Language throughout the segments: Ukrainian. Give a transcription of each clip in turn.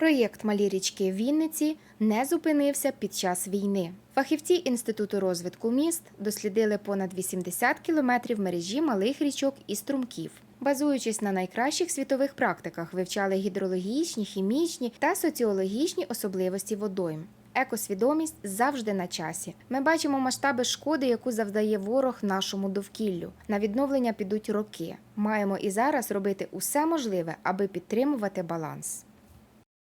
Проєкт Малі річки в Вінниці не зупинився під час війни. Фахівці Інституту розвитку міст дослідили понад 80 кілометрів мережі малих річок і струмків. Базуючись на найкращих світових практиках, вивчали гідрологічні, хімічні та соціологічні особливості водойм. Екосвідомість завжди на часі. Ми бачимо масштаби шкоди, яку завдає ворог нашому довкіллю. На відновлення підуть роки. Маємо і зараз робити усе можливе, аби підтримувати баланс.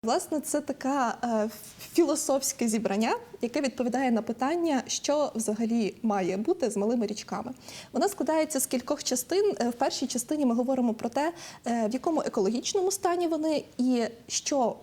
Власне, це таке е, філософське зібрання, яке відповідає на питання, що взагалі має бути з малими річками. Вона складається з кількох частин. Е, В першій частині ми говоримо про те, е, в якому екологічному стані вони і що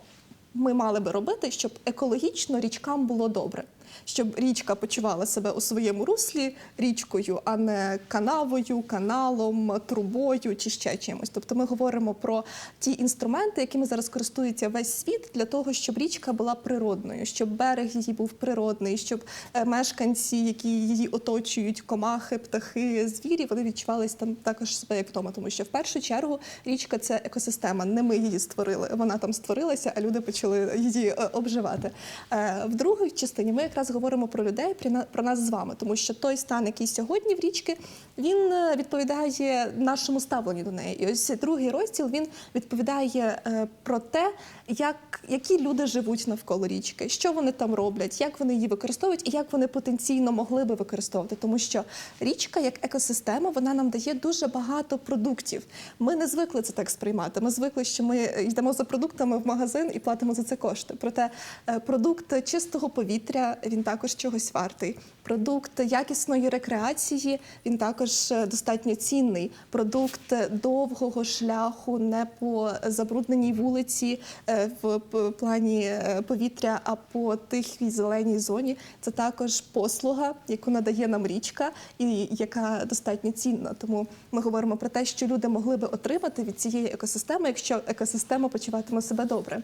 ми мали би робити, щоб екологічно річкам було добре. Щоб річка почувала себе у своєму руслі річкою, а не канавою, каналом, трубою чи ще чимось. Тобто ми говоримо про ті інструменти, якими зараз користується весь світ, для того, щоб річка була природною, щоб берег її був природний, щоб е, мешканці, які її оточують, комахи, птахи, звірі, вони відчувалися там також себе як вдома. Тому що в першу чергу річка це екосистема. Не ми її створили. Вона там створилася, а люди почали її е, обживати. Е, В другій частині ми якраз говоримо про людей, про нас з вами, тому що той стан, який сьогодні в річки, він е, відповідає нашому ставленню до неї. І ось другий розділ він відповідає е, про те, як, які люди живуть навколо річки, що вони там роблять, як вони її використовують і як вони потенційно могли би використовувати. Тому що річка, як екосистема, вона нам дає дуже багато продуктів. Ми не звикли це так сприймати. Ми звикли, що ми йдемо за продуктами в магазин і платимо за це кошти. Проте е, продукт чистого повітря він також чогось вартий. Продукт якісної рекреації він також е, достатньо цінний. Продукт довгого шляху не по забрудненій вулиці е, в плані е, повітря, а по тихій зеленій зоні. Це також послуга, яку надає нам річка, і яка достатньо цінна. Тому ми говоримо про те, що люди могли би отримати від цієї екосистеми, якщо екосистема почуватиме себе добре.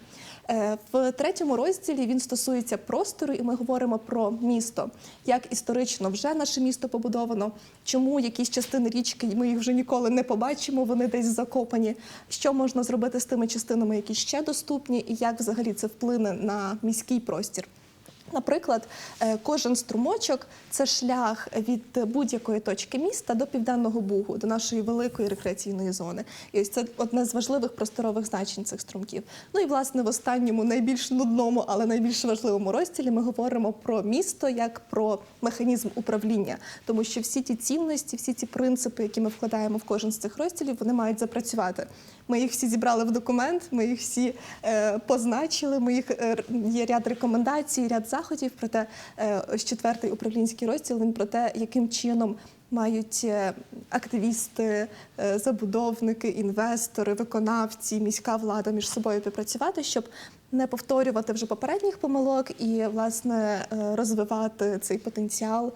В третьому розділі він стосується простору, і ми говоримо про місто, як історично вже наше місто побудовано, чому якісь частини річки ми їх вже ніколи не побачимо, вони десь закопані. Що можна зробити з тими частинами, які ще доступні, і як взагалі це вплине на міський простір. Наприклад, е, кожен струмочок це шлях від будь-якої точки міста до південного бугу, до нашої великої рекреаційної зони. І ось це одне з важливих просторових значень цих струмків. Ну і власне в останньому, найбільш нудному, але найбільш важливому розділі ми говоримо про місто як про механізм управління, тому що всі ті цінності, всі ці принципи, які ми вкладаємо в кожен з цих розділів, вони мають запрацювати. Ми їх всі зібрали в документ, ми їх всі е, позначили. Ми їх е, є ряд рекомендацій, ряд заходів. Проте те, ось четвертий управлінський розділ він про те, яким чином мають е, активісти, е, забудовники, інвестори, виконавці, міська влада між собою попрацювати, щоб не повторювати вже попередніх помилок і власне е, розвивати цей потенціал